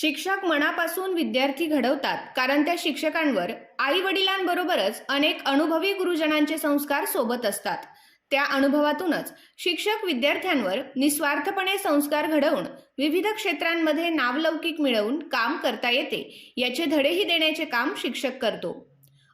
शिक्षक मनापासून विद्यार्थी घडवतात कारण त्या शिक्षकांवर आई वडिलांबरोबरच अनेक अनुभवी गुरुजनांचे संस्कार सोबत असतात. त्या अनुभवातूनच शिक्षक विद्यार्थ्यांवर निस्वार्थपणे संस्कार घडवून विविध क्षेत्रांमध्ये नावलौकिक मिळवून काम करता येते याचे धडेही देण्याचे काम शिक्षक करतो.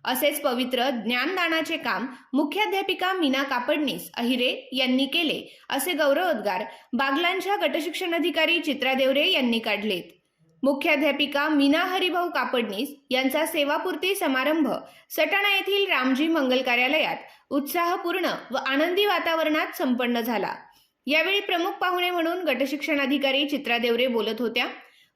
असेच पवित्र ज्ञानदानाचे काम मुख्याध्यापिका मीना कापडनीस अहिरे यांनी केले असे गौरवोद्गार बागलांच्या गटशिक्षण अधिकारी चित्रा देवरे यांनी काढलेत. मुख्याध्यापिका मीना हरिभाऊ कापडनीस यांचा सेवापूर्ती समारंभ सटाणा येथील रामजी मंगल कार्यालयात उत्साहपूर्ण व आनंदी वातावरणात संपन्न झाला. यावेळी प्रमुख पाहुणे म्हणून गटशिक्षणाधिकारी चित्रा देवरे बोलत होत्या.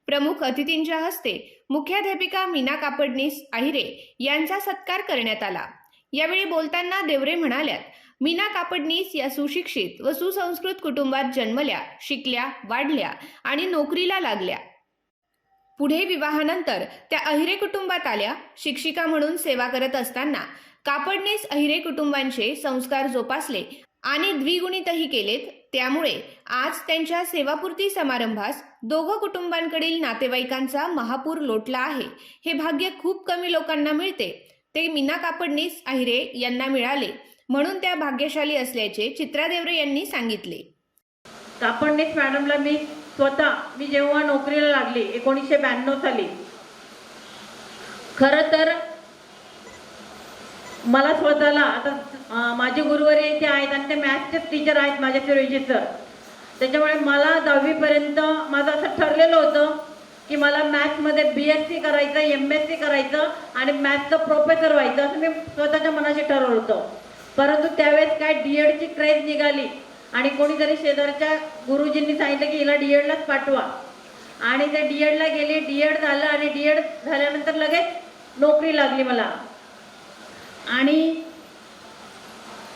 प्रमुख अतिथींच्या हस्ते मुख्याध्यापिका मीना कापडनीस अहिरे यांचा सत्कार करण्यात आला. यावेळी बोलताना देवरे म्हणाल्यात मीना कापडनीस या सुशिक्षित व सुसंस्कृत कुटुंबात जन्मल्या शिकल्या वाढल्या आणि नोकरीला लागल्या. पुढे विवाहानंतर त्या अहिरे कुटुंबात आल्या शिक्षिका म्हणून सेवा करत असताना कापडनेच अहिरे कुटुंबांचे संस्कार जोपासले आणि द्विगुणितही केलेत. त्यामुळे आज त्यांच्या सेवापूर्ती समारंभास दोघं कुटुंबांकडील नातेवाईकांचा महापूर लोटला आहे. हे भाग्य खूप कमी लोकांना मिळते. ते मीना कापडनीस अहिरे यांना मिळाले म्हणून त्या भाग्यशाली असल्याचे चित्रा देवरे यांनी सांगितले. कापडनीस मॅडमला मी स्वतः मी जेव्हा नोकरीला लागली एकोणीसशे ब्याण्णव साली. खरं तर मला स्वतःला आता माझे गुरुवर इथे आहेत आणि ते मॅथ्सचेच टीचर आहेत माझ्या फिरोजी सर त्याच्यामुळे मला दहावीपर्यंत माझं असं ठरलेलं होतं की मला मॅथ्समध्ये बी एस सी करायचं एम एस सी करायचं आणि मॅथ्सचं प्रोफेसर व्हायचं असं मी स्वतःच्या मनाशी ठरवलं होतं. परंतु त्यावेळेस काय डी एडची क्रेज निघाली. आणि कोणीतरी शेजारच्या गुरुजींनी सांगितलं की हिला डी एडलाच पाठवा. आणि त्या डी एडला गेली डी एड झालं आणि डी एड झाल्यानंतर लगेच नोकरी लागली मला. आणि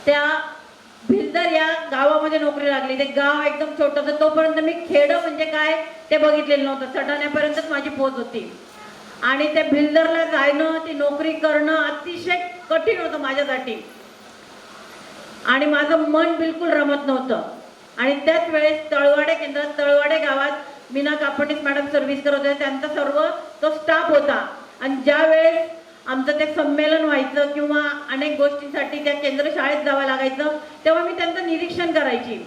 त्या भिलदर या गावामध्ये नोकरी लागली. ते गाव एकदम छोटंसं तोपर्यंत मी खेडं म्हणजे काय ते बघितलेलं नव्हतं. सटाण्यापर्यंतच माझी पोच होती. आणि त्या भिलदरला जाणं ती नोकरी करणं अतिशय कठीण होतं माझ्यासाठी. आणि माझं मन बिलकुल रमत नव्हतं. आणि त्याच वेळेस तळवाडे केंद्रात तळवाडे गावात मीना कापडनीस मॅडम सर्व्हिस करत होते त्यांचा सर्व तो स्टाफ होता. आणि ज्या वेळेस आमचं ते संमेलन व्हायचं किंवा अनेक गोष्टींसाठी त्या केंद्र शाळेत जावं लागायचं तेव्हा मी त्यांचं निरीक्षण करायची.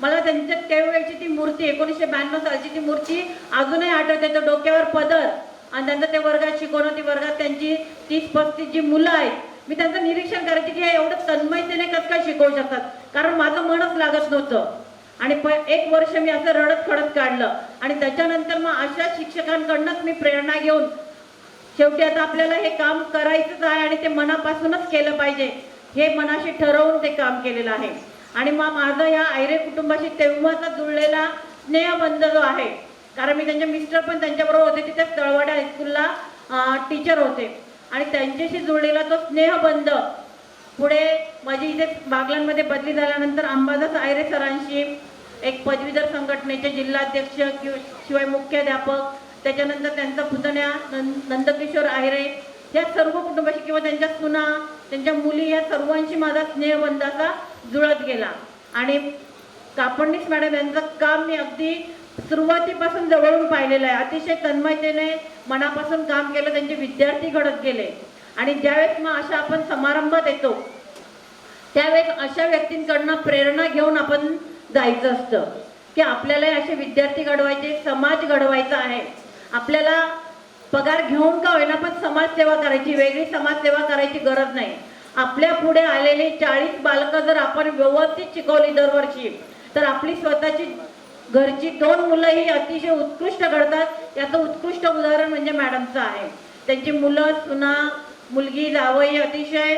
मला त्यांच्या त्यावेळेची ती मूर्ती एकोणीसशे ब्याण्णव सालची ती मूर्ती अजूनही आठवते. तर डोक्यावर पदर आणि त्यांचं ते वर्गात शिकवणं ती वर्गात त्यांची तीस पस्तीस जी मुलं आहेत मी त्यांचं निरीक्षण करायचे की हे एवढं तन्मयतेने कसं काय शिकवू शकतात? कारण माझं मनच लागत नव्हतं. आणि प एक वर्ष मी असं रडत खडत काढलं. आणि त्याच्यानंतर मग अशा शिक्षकांकडनंच मी प्रेरणा घेऊन शेवटी आता आपल्याला हे काम करायचंच आहे आणि ते मनापासूनच केलं पाहिजे. हे मनाशी ठरवून ते काम केलेलं आहे. आणि मग माझं या आयरे कुटुंबाशी तेव्हाचा जुळलेला स्नेहबंध जो आहे कारण मी त्यांचे मिस्टर पण त्यांच्याबरोबर होते तिथे तळवाड्या हायस्कूलला टीचर होते. आणि त्यांच्याशी जुळलेला तो स्नेहबंध पुढे माझी इथे बागलांमध्ये बदली झाल्यानंतर अंबादास आयरे सरांशी एक पदवीधर संघटनेचे जिल्हाध्यक्ष किंवा शिवाय मुख्याध्यापक त्याच्यानंतर त्यांचा पुतण्या नंद नंदकिशोर आयरे या सर्व कुटुंबाशी किंवा त्यांच्या सुना त्यांच्या मुली या सर्वांशी माझा स्नेहबंधाचा जुळत गेला. आणि कापडणीस मॅडम यांचं काम मी अगदी सुरुवातीपासून जवळून पाहिलेलं आहे. अतिशय तन्मयतेने मनापासून काम केलं त्यांचे विद्यार्थी घडत गेले. आणि ज्यावेळेस मग अशा आपण समारंभात येतो त्यावेळेस अशा व्यक्तींकडनं प्रेरणा घेऊन आपण जायचं असतं की आपल्याला असे विद्यार्थी घडवायचे समाज घडवायचा आहे. आपल्याला पगार घेऊन का होईना पण समाजसेवा करायची वेगळी समाजसेवा करायची गरज नाही. आपल्या पुढे आलेली चाळीस बालकं जर आपण व्यवस्थित शिकवली दरवर्षी तर आपली स्वतःची घरची दोन मुलं ही अतिशय उत्कृष्ट घडतात. याचं उत्कृष्ट उदाहरण म्हणजे मॅडमचं आहे. त्यांची मुलं सुना मुलगी जावई अतिशय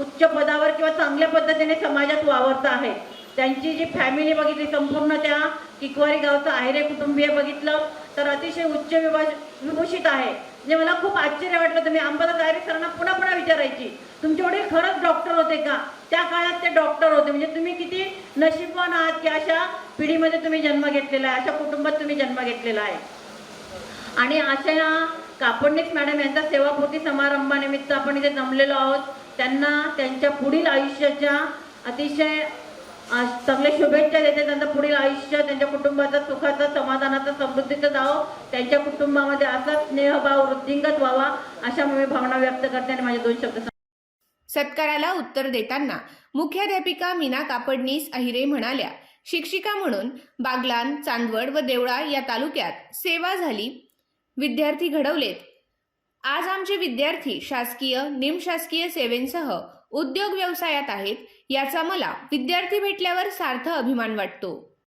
उच्च पदावर किंवा चांगल्या पद्धतीने समाजात वावरत आहे. त्यांची जी फॅमिली बघितली संपूर्ण त्या किकवारी गावचं आहिरे कुटुंबीय बघितलं तर अतिशय उच्च विभा विभूषित आहे. म्हणजे मला खूप आश्चर्य वाटलं तुम्ही अंबादास आहिरे सरांना पुन्हा पुन्हा विचारायची. तुमचे वडील खरंच डॉक्टर होते का? त्या काळात ते डॉक्टर होते. म्हणजे तुम्ही किती नशीबवान आहात की अशा पिढीमध्ये तुम्ही जन्म घेतलेला आहे अशा कुटुंबात तुम्ही जन्म घेतलेला आहे. आणि अशा या मॅडम यांचा सेवापूर्ती समारंभानिमित्त आपण इथे जमलेलो आहोत. त्यांना त्यांच्या पुढील आयुष्याच्या अतिशय चांगल्या शुभेच्छा देते. त्यांचं पुढील आयुष्य त्यांच्या कुटुंबाचं सुखाचं समाधानाचं समृद्धीचं जावं त्यांच्या कुटुंबामध्ये असा स्नेहभाव वृद्धिंगत व्हावा अशा मी भावना व्यक्त करते आणि माझे दोन शब्द सत्काराला उत्तर देताना मुख्याध्यापिका मीना कापडनीस अहिरे म्हणाल्या शिक्षिका म्हणून बागलान चांदवड व देवळा या तालुक्यात सेवा झाली. विद्यार्थी घडवलेत. आज आमचे विद्यार्थी शासकीय निमशासकीय सेवेंसह उद्योग व्यवसायात आहेत याचा मला विद्यार्थी भेटल्यावर सार्थ अभिमान वाटतो.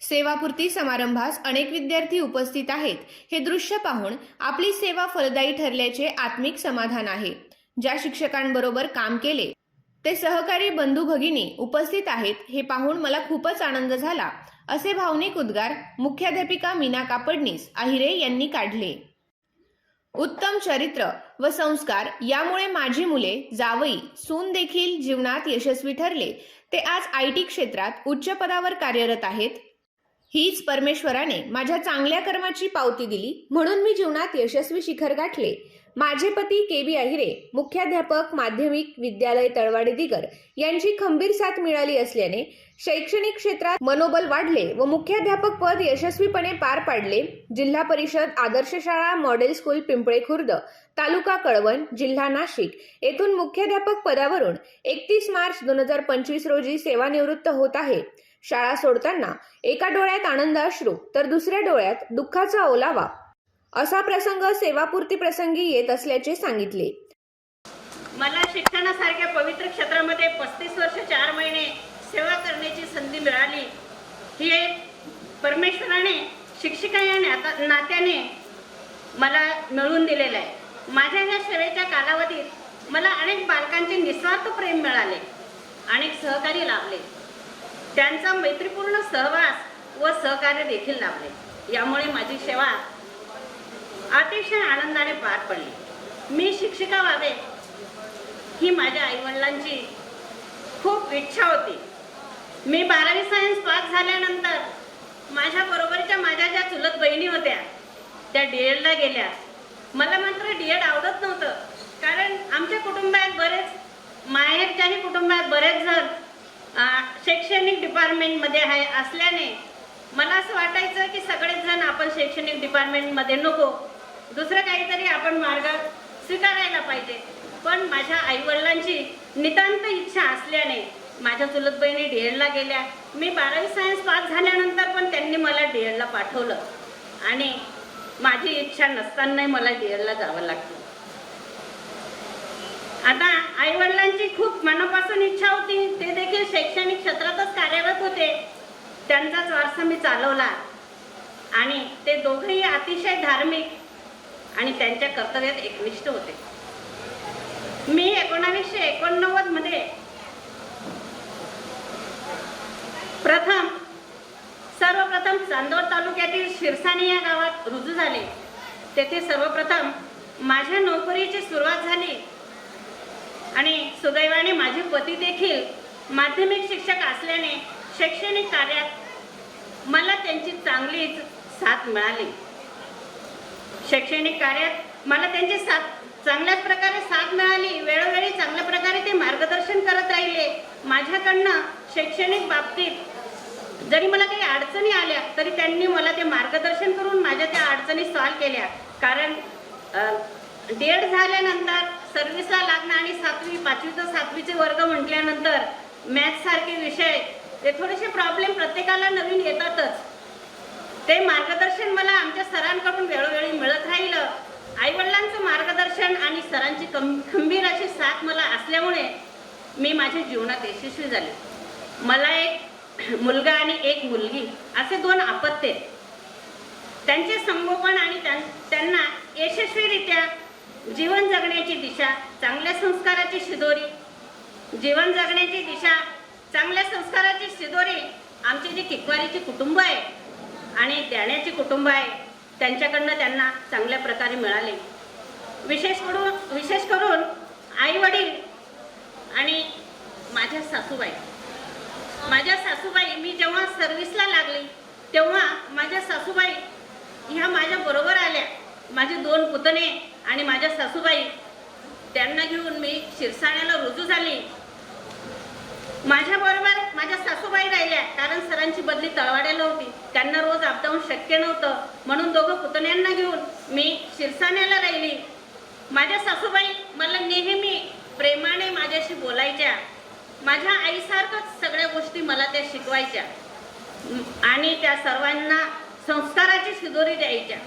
सेवापूर्ती समारंभास अनेक विद्यार्थी उपस्थित आहेत. हे दृश्य पाहून आपली सेवा फलदायी ठरल्याचे आत्मिक समाधान आहे. ज्या शिक्षकांबरोबर काम केले ते सहकारी बंधू भगिनी उपस्थित आहेत हे पाहून मला खूपच आनंद झाला असे भावनिक उद्गार मुख्याध्यापिका मीना कापडनीस अहिरे यांनी काढले. उत्तम चरित्र व संस्कार यामुळे माझी मुले जावई सून देखील जीवनात यशस्वी ठरले. ते आज आय टी क्षेत्रात उच्च पदावर कार्यरत आहेत. हीच परमेश्वराने माझ्या चांगल्या कर्माची पावती दिली म्हणून मी जीवनात यशस्वी शिखर गाठले. माझे पती के बी अहिरे मुख्याध्यापक माध्यमिक विद्यालय तळवाडी दिगर यांची खंबीर साथ मिळाली असल्याने शैक्षणिक क्षेत्रात मनोबल वाढले व मुख्याध्यापक पद यशस्वीपणे पार पाडले. जिल्हा परिषद आदर्श शाळा मॉडेल स्कूल पिंपळे खुर्द तालुका कळवण जिल्हा नाशिक येथून मुख्याध्यापक पदावरून एकतीस मार्च दोन हजार पंचवीस रोजी सेवानिवृत्त होत आहे. शाळा सोडताना एका डोळ्यात आनंद अश्रू तर दुसऱ्या डोळ्यात दुःखाचा ओलावा. असा प्रसंग सेवापूर्ती प्रसंगी येत असल्याचे सांगितले. मला शिक्षणासारख्या पवित्र क्षेत्रामध्ये पस्तीस वर्ष चार महिने सेवा करण्याची संधी मिळाली. ही एक परमेश्वराने शिक्षिका या नाता नात्याने मला मिळवून दिलेलं आहे. माझ्या या सेवेच्या कालावधीत मला अनेक बालकांचे निस्वार्थ प्रेम मिळाले अनेक सहकारी लाभले. त्यांचा मैत्रीपूर्ण सहवास व सहकार्य देखील लाभले. यामुळे माझी सेवा अतिशय आनंदाने पार पडली. मी शिक्षिका व्हावे ही माझ्या आईवडिलांची खूप इच्छा होती. मी बारावी सायन्स पास झाल्यानंतर माझ्या बरोबरच्या माझ्या ज्या चुलत बहिणी होत्या त्या डी एडला गेल्या. मला मात्र डी एड आवडत नव्हतं कारण आमच्या कुटुंबात बरेच माहेरच्याही कुटुंबात बरेच जण शैक्षणिक डिपार्टमेंटमध्ये आहे असल्याने मला असं वाटायचं की सगळेच जण आपण शैक्षणिक डिपार्टमेंटमध्ये नको. दुसरं काहीतरी आपण मार्ग स्वीकारायला पाहिजे. पण माझ्या आईवडिलांची नितांत इच्छा असल्याने माझ्या चुलत बहिणी डी एडला गेल्या. मी बारावी सायन्स पास झाल्यानंतर पण त्यांनी मला डी एडला पाठवलं. आणि माझी इच्छा नसतानाही मला डी एडला जावं लागलं. आता आईवडिलांची खूप मनापासून इच्छा होती. ते देखील शैक्षणिक क्षेत्रातच कार्यरत होते. त्यांचाच वारसा मी चालवला. आणि ते दोघंही अतिशय धार्मिक आणि त्यांच्या कर्तव्यात एकनिष्ठ होते. मी एकोणावीसशे एकोणनव्वदमध्ये प्रथम सर्वप्रथम चांदोर तालुक्यातील शिरसाणी या गावात रुजू झाले. तेथे सर्वप्रथम माझ्या नोकरीची सुरुवात झाली. आणि सुदैवाने माझे पती देखील माध्यमिक शिक्षक असल्याने शैक्षणिक कार्यात मला त्यांची चांगलीच साथ मिळाली. शैक्षणिक कार्यात मला त्यांची साथ चांगल्याच प्रकारे साथ मिळाली. वेळोवेळी चांगल्या प्रकारे ते मार्गदर्शन करत राहिले. माझ्याकडनं शैक्षणिक बाबतीत जरी मला काही अडचणी आल्या तरी त्यांनी मला ते मार्गदर्शन करून माझ्या त्या अडचणी सॉल्व केल्या. कारण डेड झाल्यानंतर सर्व्हिसला लागणं आणि सातवी पाचवी तर सातवीचे वर्ग म्हटल्यानंतर मॅथ्ससारखे विषय ते थोडेसे प्रॉब्लेम प्रत्येकाला नवीन येतातच. ते मार्गदर्शन मला आमच्या सरांकडून वेळोवेळी मिळत राहिलं आईवडिलांचं मार्गदर्शन आणि सरांची कम खंबीर अशी साथ मला असल्यामुळे मी माझ्या जीवनात यशस्वी झाले मला एक मुलगा आणि एक मुलगी असे दोन आपत्य आहेत. त्यांचे संगोपन आणि त्यां- त्यांना यशस्वीरित्या जीवन जगण्याची दिशा चांगल्या संस्काराची शिदोरी जीवन जगण्याची दिशा चांगल्या संस्काराची शिदोरी आमची जी किकवारीची कुटुंब आहे आणि त्याण्याचे कुटुंब आहे त्यांच्याकडनं त्यांना चांगल्या प्रकारे मिळाले. विशेष करून विशेष करून आई वडील आणि माझ्या सासूबाई. माझ्या सासूबाई मी जेव्हा सर्व्हिसला लागली तेव्हा माझ्या सासूबाई ह्या माझ्या बरोबर आल्या. माझे दोन पुतणे आणि माझ्या सासूबाई त्यांना घेऊन मी शिरसाण्याला रुजू झाली. माझ्याबरोबर माझ्या सासूबाई राहिल्या. कारण सरांची बदली तळवाड्याला होती. त्यांना रोज अपडाऊन शक्य नव्हतं. म्हणून दोघं पुतण्यांना घेऊन मी शिरसाण्याला राहिली. माझ्या सासूबाई मला नेहमी प्रेमाने माझ्याशी बोलायच्या. माझ्या आईसारखंच सगळ्या गोष्टी मला त्या शिकवायच्या. आणि त्या सर्वांना संस्काराची शिदोरी द्यायच्या.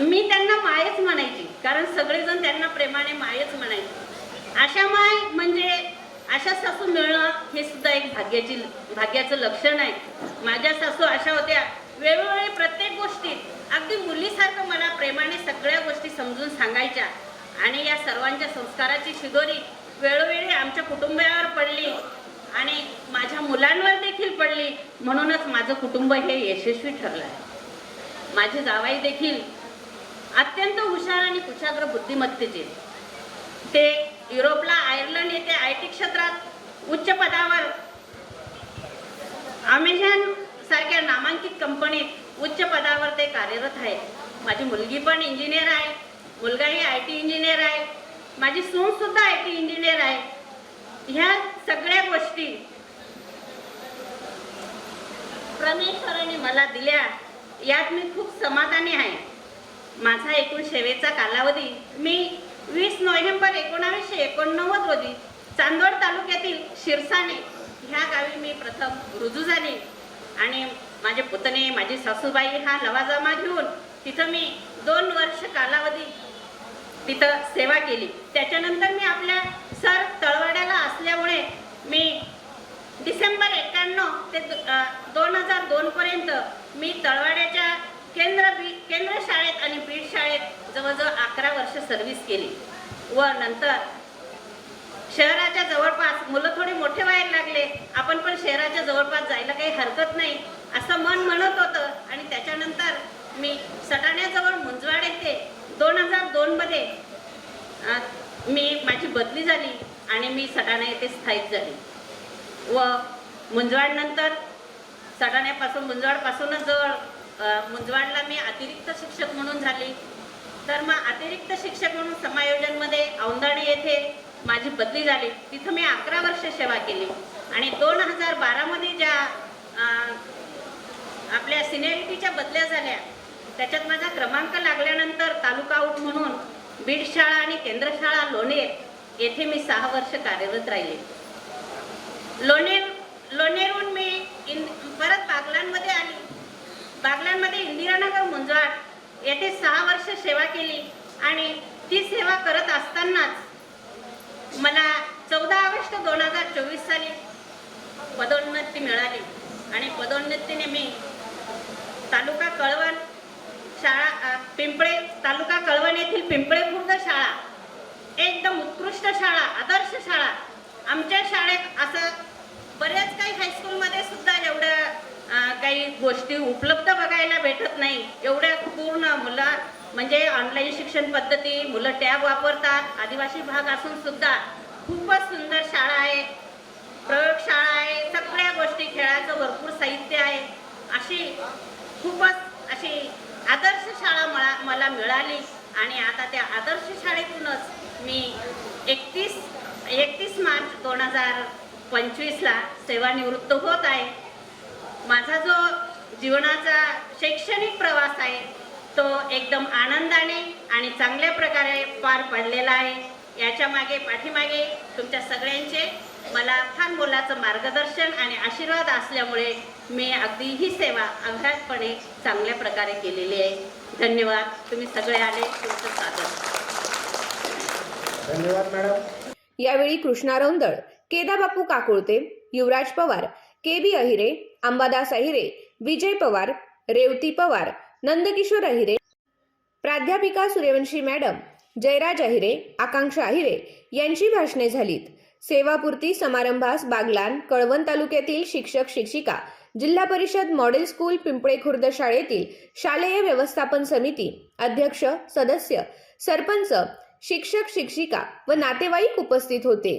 मी त्यांना मायच म्हणायची. कारण सगळेजण त्यांना प्रेमाने मायच म्हणायचे. अशा माय म्हणजे अशा सासू मिळणं हे सुद्धा एक भाग्याची भाग्याचं लक्षण आहे. माझ्या सासू अशा होत्या. वेळोवेळी प्रत्येक गोष्टीत अगदी मुलीसारखं मला प्रेमाने सगळ्या गोष्टी समजून सांगायच्या. आणि या सर्वांच्या संस्काराची शिदोरी वेळोवेळी आमच्या कुटुंबावर पडली. आणि माझ्या मुलांवर देखील पडली. म्हणूनच माझं कुटुंब हे यशस्वी ठरलं आहे. माझे जावाई देखील अत्यंत हुशार आणि कुशाग्र बुद्धिमत्तेचे. ते युरोपला आयर्लंड येथे आय टी क्षेत्रात उच्च पदावर अमेझॉन सारख्या नामांकित कंपनीत उच्च पदावर ते कार्यरत आहेत. माझी मुलगी पण इंजिनियर आहे. मुलगाही आय टी इंजिनियर आहे. माझी सून सुद्धा आय टी इंजिनियर आहे. ह्या सगळ्या गोष्टी परमेश्वराने मला दिल्या यात मी खूप समाधानी आहे. माझा एकूण सेवेचा कालावधी मी वीस नोव्हेंबर एकोणावीसशे एकोणनव्वद रोजी चांदवड तालुक्यातील शिरसाने ह्या गावी मी प्रथम रुजू झाली. आणि माझे पुतणे माझी सासूबाई हा लवाजमा घेऊन तिथं मी दोन वर्ष कालावधी तिथं सेवा केली. त्याच्यानंतर मी आपल्या सर तळवाड्याला असल्यामुळे मी डिसेंबर एक्क्याण्णव ते दोन हजार दोनपर्यंत मी तळवाड्याच्या केंद्र बी केंद्र शाळेत आणि बीड शाळेत जवळजवळ अकरा वर्ष सर्व्हिस केली. व नंतर शहराच्या जवळपास मुलं थोडे मोठे व्हायला लागले. आपण पण शहराच्या जवळपास जायला काही हरकत नाही असं मन म्हणत होतं. आणि त्याच्यानंतर मी सटाण्याजवळ मुंजवाड येथे दोन हजार दोनमध्ये मी माझी बदली झाली आणि मी सटाणा येथे स्थायिक झाली. व मुंजवाडनंतर सटाण्यापासून मुंजवाडपासूनच जवळ मुंजवाडला मी अतिरिक्त शिक्षक म्हणून झाली. तर मग अतिरिक्त शिक्षक म्हणून समायोजनमध्ये औंधाणे येथे माझी बदली झाली. तिथं मी अकरा वर्ष सेवा केली. आणि दोन हजार बारामध्ये ज्या आपल्या सिनियरिटीच्या बदल्या झाल्या त्याच्यात माझा क्रमांक लागल्यानंतर तालुका आऊट म्हणून बीड शाळा आणि केंद्र शाळा लोणेर येथे मी सहा वर्ष कार्यरत राहिले. लोणेर लोणेरहून मी इन परत बागलांमध्ये आली. बागलांमध्ये इंदिरानगर मुंजवाड येथे सहा वर्ष सेवा केली आणि ती सेवा करत असतानाच मला चौदा ऑगस्ट दोन हजार चोवीस साली पदोन्नती मिळाली. आणि पदोन्नतीने मी तालुका कळवण शाळा पिंपळे तालुका कळवण येथील पिंपळे खुर्द शाळा एकदम उत्कृष्ट शाळा आदर्श शाळा. आमच्या शाळेत असं बऱ्याच काही हायस्कूलमध्ये सुद्धा एवढं काही गोष्टी उपलब्ध बघायला भेटत नाही. एवढ्या पूर्ण मुलं म्हणजे ऑनलाईन शिक्षण पद्धती मुलं टॅब वापरतात आदिवासी भाग असून सुद्धा खूपच सुंदर शाळा आहे. प्रयोगशाळा आहे सगळ्या गोष्टी खेळाचं भरपूर साहित्य आहे. अशी खूपच अशी आदर्श शाळा मला मला मिळाली आणि आता त्या आदर्श शाळेतूनच मी एकतीस एकतीस मार्च दोन हजार पंचवीसला सेवानिवृत्त होत आहे. माझा जो जीवनाचा शैक्षणिक प्रवास आहे तो एकदम आनंदाने आणि चांगल्या प्रकारे पार पडलेला आहे. याच्या मागे पाठीमागे तुमच्या सगळ्यांचे मला फार मोलाचं मार्गदर्शन आणि आशीर्वाद असल्यामुळे मी अगदी ही सेवा अघातपणे चांगल्या प्रकारे केलेली आहे. धन्यवाद. तुम्ही सगळे आले. तुमचं स्वागत. धन्यवाद मॅडम. यावेळी कृष्णा रौंदळ केदाबापू काकुळते युवराज पवार के बी अहिरे अंबादास अहिरे विजय पवार रेवती पवार नंदकिशोर अहिरे प्राध्यापिका सूर्यवंशी मॅडम जयराज अहिरे आकांक्षा अहिरे यांची भाषणे झालीत. सेवापूर्ती समारंभास बागलान कळवण तालुक्यातील शिक्षक शिक्षिका जिल्हा परिषद मॉडेल स्कूल पिंपळे खुर्द शाळेतील शालेय व्यवस्थापन समिती अध्यक्ष सदस्य सरपंच शिक्षक शिक्षिका व नातेवाईक उपस्थित होते.